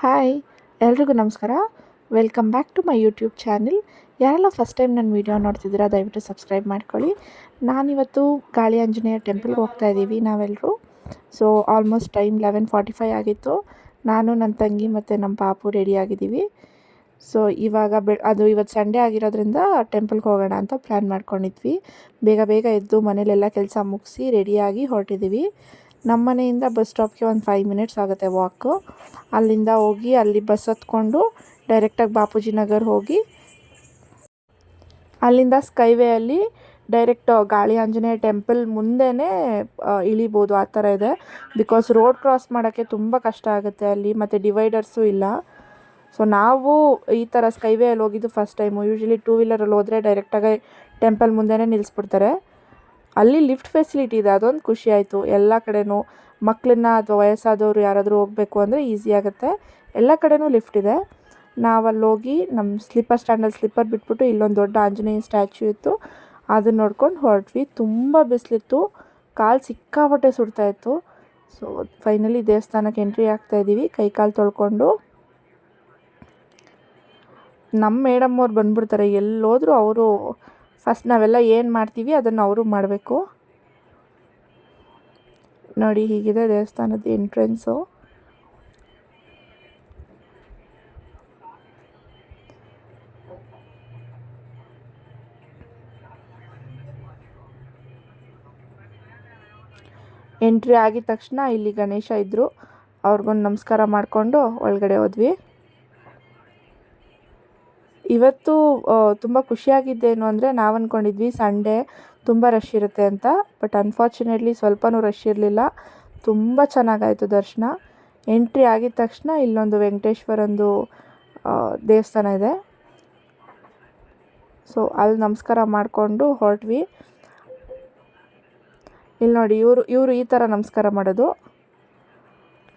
Hi, ಎಲ್ರಿಗೂ ನಮಸ್ಕಾರ. Welcome back to my YouTube channel ಯಾರೆಲ್ಲ ಫಸ್ಟ್ ಟೈಮ್ ನನ್ನ ವೀಡಿಯೋ ನೋಡ್ತಿದ್ದೀರಾ, ದಯವಿಟ್ಟು ಸಬ್ಸ್ಕ್ರೈಬ್ ಮಾಡ್ಕೊಳ್ಳಿ. ನಾನಿವತ್ತು ಗಾಳಿ ಆಂಜನೇಯ ಟೆಂಪಲ್ಗೆ ಹೋಗ್ತಾ ಇದ್ದೀವಿ ನಾವೆಲ್ಲರೂ so almost time eleven forty five ಆಗಿತ್ತು. ನಾನು, ನನ್ನ ತಂಗಿ ಮತ್ತು ನಮ್ಮ ಪಾಪು ರೆಡಿ ಆಗಿದ್ದೀವಿ. ಸೊ ಇವಾಗ ಬೆ, ಅದು ಇವತ್ತು ಸಂಡೇ ಆಗಿರೋದ್ರಿಂದ ಟೆಂಪಲ್ಗೆ ಹೋಗೋಣ ಅಂತ ಪ್ಲ್ಯಾನ್ ಮಾಡ್ಕೊಂಡಿದ್ವಿ. ಬೇಗ ಬೇಗ ಎದ್ದು ಮನೇಲೆಲ್ಲ ಕೆಲಸ ಮುಗಿಸಿ ರೆಡಿಯಾಗಿ ಹೊರಟಿದ್ದೀವಿ. ನಮ್ಮ ಮನೆಯಿಂದ ಬಸ್ ಸ್ಟಾಪ್ಗೆ ಒಂದು ಫೈವ್ ಮಿನಿಟ್ಸ್ ಆಗುತ್ತೆ ವಾಕು ಅಲ್ಲಿಂದ ಹೋಗಿ, ಅಲ್ಲಿ ಬಸ್ ಹತ್ಕೊಂಡು ಡೈರೆಕ್ಟಾಗಿ ಬಾಪೂಜಿ ನಗರ್ ಹೋಗಿ, ಅಲ್ಲಿಂದ ಸ್ಕೈವೇಯಲ್ಲಿ ಡೈರೆಕ್ಟ್ ಗಾಳಿ ಆಂಜನೇಯ ಟೆಂಪಲ್ ಮುಂದೆನೇ ಇಳಿಬೋದು ಆ ಥರ ಇದೆ. ಬಿಕಾಸ್ ರೋಡ್ ಕ್ರಾಸ್ ಮಾಡೋಕ್ಕೆ ತುಂಬ ಕಷ್ಟ ಆಗುತ್ತೆ ಅಲ್ಲಿ, ಮತ್ತು ಡಿವೈಡರ್ಸು ಇಲ್ಲ. ಸೊ ನಾವು ಈ ಥರ ಸ್ಕೈವೇಯಲ್ಲಿ ಹೋಗಿದ್ದು ಫಸ್ಟ್ ಟೈಮು ಯೂಶ್ವಲಿ ಟೂ ವೀಲರಲ್ಲಿ ಹೋದರೆ ಡೈರೆಕ್ಟಾಗಿ ಟೆಂಪಲ್ ಮುಂದೆನೇ ನಿಲ್ಲಿಸ್ಬಿಡ್ತಾರೆ ಅಲ್ಲಿ ಲಿಫ್ಟ್ ಫೆಸಿಲಿಟಿ ಇದೆ, ಅದೊಂದು ಖುಷಿ ಆಯಿತು. ಎಲ್ಲ ಕಡೆನೂ ಮಕ್ಕಳನ್ನ ಅಥವಾ ವಯಸ್ಸಾದವರು ಯಾರಾದರೂ ಹೋಗಬೇಕು ಅಂದರೆ ಈಸಿ ಆಗುತ್ತೆ. ಎಲ್ಲ ಕಡೆನೂ ಲಿಫ್ಟ್ ಇದೆ. ನಾವಲ್ಲಿ ಹೋಗಿ ನಮ್ಮ ಸ್ಲಿಪ್ಪರ್ ಸ್ಟ್ಯಾಂಡಲ್ಲಿ ಸ್ಲಿಪ್ಪರ್ ಬಿಟ್ಬಿಟ್ಟು ಇಲ್ಲೊಂದು ದೊಡ್ಡ ಆಂಜನೇಯ ಸ್ಟ್ಯಾಚ್ಯೂ ಇತ್ತು. ಅದನ್ನ ನೋಡ್ಕೊಂಡು ಹೊರಟ್ವಿ. ತುಂಬ ಬಿಸಿಲಿತ್ತು. ಕಾಲು ಸಿಕ್ಕಾಪಟ್ಟೆ ಸುಡ್ತಾಯಿತ್ತು ಸೊ ಫೈನಲಿ ದೇವಸ್ಥಾನಕ್ಕೆ ಎಂಟ್ರಿ ಆಗ್ತಾಯಿದ್ದೀವಿ ಕೈ ಕಾಲು ತೊಳ್ಕೊಂಡು. ನಮ್ಮ ಮೇಡಮ್ ಅವ್ರು ಬಂದ್ಬಿಡ್ತಾರೆ. ಎಲ್ಲೋದ್ರೂ ಅವರು ಫಸ್ಟ್ ನಾವೆಲ್ಲ ಏನು ಮಾಡ್ತೀವಿ, ಅದನ್ನು ಅವರು ಮಾಡಬೇಕು. ನೋಡಿ ಹೀಗಿದೆ ದೇವಸ್ಥಾನದ ಎಂಟ್ರೆನ್ಸು ಎಂಟ್ರಿ ಆಗಿದ ತಕ್ಷಣ ಇಲ್ಲಿ ಗಣೇಶ ಇದ್ದರು ಅವ್ರಿಗೊಂದು ನಮಸ್ಕಾರ ಮಾಡಿಕೊಂಡು ಒಳಗಡೆ ಹೋದ್ವಿ. ಇವತ್ತು ತುಂಬ ಖುಷಿಯಾಗಿದ್ದೇನು ಅಂದರೆ ನಾವು ಅಂದ್ಕೊಂಡಿದ್ವಿ ಸಂಡೇ ತುಂಬ ರಶ್ ಇರುತ್ತೆ ಅಂತ. ಬಟ್ ಅನ್ಫಾರ್ಚುನೇಟ್ಲಿ ಸ್ವಲ್ಪನೂ ರಶ್ ಇರಲಿಲ್ಲ. ತುಂಬ ಚೆನ್ನಾಗಾಯಿತು ದರ್ಶನ. ಎಂಟ್ರಿ ಆಗಿದ ತಕ್ಷಣ ಇಲ್ಲೊಂದು ವೆಂಕಟೇಶ್ವರಂದು ದೇವಸ್ಥಾನ ಇದೆ. ಸೊ ಅಲ್ಲಿ ನಮಸ್ಕಾರ ಮಾಡಿಕೊಂಡು ಹೊರಟ್ವಿ. ಇಲ್ಲಿ ನೋಡಿ, ಇವರು ಇವರು ಈ ಥರ ನಮಸ್ಕಾರ ಮಾಡೋದು.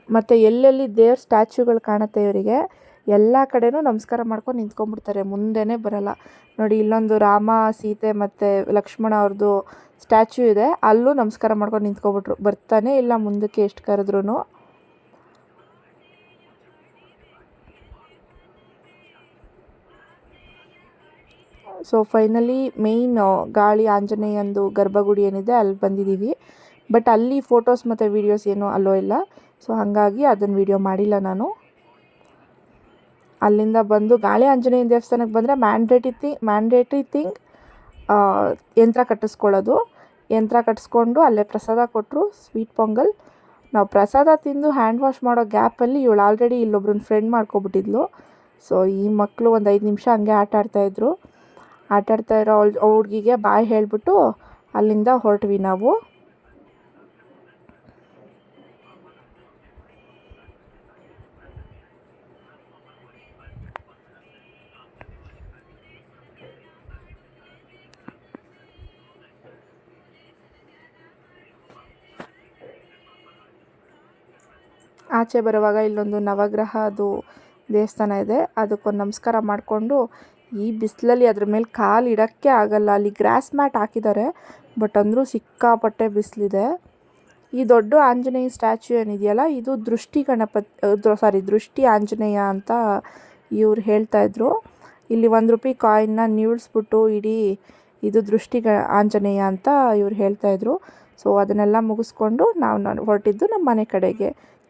ಮತ್ತು ಎಲ್ಲೆಲ್ಲಿ ದೇವ್ರ ಸ್ಟ್ಯಾಚ್ಯೂಗಳು ಕಾಣುತ್ತೆ ಇವರಿಗೆ. ಎಲ್ಲ ಕಡೆನೂ ನಮಸ್ಕಾರ ಮಾಡ್ಕೊಂಡು ನಿಂತ್ಕೊಂಡ್ಬಿಡ್ತಾರೆ, ಮುಂದೆನೇ ಬರಲ್ಲ. ನೋಡಿ, ಇಲ್ಲೊಂದು ರಾಮ, ಸೀತೆ ಮತ್ತು ಲಕ್ಷ್ಮಣ ಅವ್ರದ್ದು ಸ್ಟ್ಯಾಚ್ಯೂ ಇದೆ. ಅಲ್ಲೂ ನಮಸ್ಕಾರ ಮಾಡ್ಕೊಂಡು ನಿಂತ್ಕೊಬಿಟ್ರು ಬರ್ತಾನೆ ಇಲ್ಲ ಮುಂದಕ್ಕೆ ಎಷ್ಟು ಕರೆದ್ರೂ ಸೊ ಫೈನಲಿ ಮೇಯ್ನ್ ಗಾಳಿ ಆಂಜನೇಯಂದು ಗರ್ಭಗುಡಿ ಏನಿದೆ, ಅಲ್ಲಿ ಬಂದಿದ್ದೀವಿ. ಬಟ್ ಅಲ್ಲಿ ಫೋಟೋಸ್ ಮತ್ತು ವೀಡಿಯೋಸ್ ಏನೂ ಅಲ್ಲೋ ಇಲ್ಲ. ಸೊ ಹಾಗಾಗಿ ಅದನ್ನು ವೀಡಿಯೋ ಮಾಡಿಲ್ಲ ನಾನು. ಅಲ್ಲಿಂದ ಬಂದು ಗಾಳಿ ಆಂಜನೇಯ ದೇವಸ್ಥಾನಕ್ಕೆ ಬಂದರೆ ಮ್ಯಾಂಡೇಟಿ ಥಿ ಮ್ಯಾಂಡೇಟ್ರಿ ಥಿಂಗ್ ಯಂತ್ರ ಕಟ್ಟಿಸ್ಕೊಳ್ಳೋದು. ಯಂತ್ರ ಕಟ್ಟಿಸ್ಕೊಂಡು ಅಲ್ಲೇ ಪ್ರಸಾದ ಕೊಟ್ಟರು ಸ್ವೀಟ್ ಪೊಂಗಲ್ ನಾವು ಪ್ರಸಾದ ತಿಂದು ಹ್ಯಾಂಡ್ ವಾಶ್ ಮಾಡೋ ಗ್ಯಾಪಲ್ಲಿ ಇವಳು ಆಲ್ರೆಡಿ ಇಲ್ಲೊಬ್ರನ್ನ ಫ್ರೆಂಡ್ ಮಾಡ್ಕೊಬಿಟ್ಟಿದ್ಲು. ಸೊ ಈ ಮಕ್ಕಳು ಒಂದು ಐದು ನಿಮಿಷ ಹಂಗೆ ಆಟ ಆಡ್ತಾಯಿದ್ರು ಆಟಾಡ್ತಾ ಇರೋ ಅವ್ಳ ಹುಡುಗಿಗೆ ಬಾಯ್ ಹೇಳಿಬಿಟ್ಟು ಅಲ್ಲಿಂದ ಹೊರಟ್ವಿ ನಾವು. ಆಚೆ ಬರುವಾಗ ಇಲ್ಲೊಂದು ನವಗ್ರಹ ಅದು ದೇವಸ್ಥಾನ ಇದೆ. ಅದಕ್ಕೊಂದು ನಮಸ್ಕಾರ ಮಾಡಿಕೊಂಡು ಈ ಬಿಸಿಲಲ್ಲಿ ಅದ್ರ ಮೇಲೆ ಕಾಲು ಇಡೋಕ್ಕೆ ಆಗಲ್ಲ. ಅಲ್ಲಿ ಗ್ರಾಸ್ ಮ್ಯಾಟ್ ಹಾಕಿದ್ದಾರೆ, ಬಟ್ ಅಂದರೂ ಸಿಕ್ಕಾಪಟ್ಟೆ ಬಿಸಿಲಿದೆ. ಈ ದೊಡ್ಡ ಆಂಜನೇಯ ಸ್ಟ್ಯಾಚ್ಯೂ ಏನಿದೆಯಲ್ಲ, ಇದು ದೃಷ್ಟಿ ಗಣಪತಿ ಸಾರಿ, ದೃಷ್ಟಿ ಆಂಜನೇಯ ಅಂತ ಇವ್ರು ಹೇಳ್ತಾಯಿದ್ರು ಇಲ್ಲಿ ಒಂದು ರೂಪಾಯಿ ಕಾಯಿನ್ನ ನೀಳಿಸ್ಬಿಟ್ಟು ಇಡೀ ಇದು ದೃಷ್ಟಿ ಗ, ಆಂಜನೇಯ ಅಂತ ಇವ್ರು ಹೇಳ್ತಾಯಿದ್ರು ಸೊ, ಅದನ್ನೆಲ್ಲ ಮುಗಿಸ್ಕೊಂಡು ನಾವು ಹೊರಟಿದ್ದು ನಮ್ಮ ಮನೆ ಕಡೆಗೆ.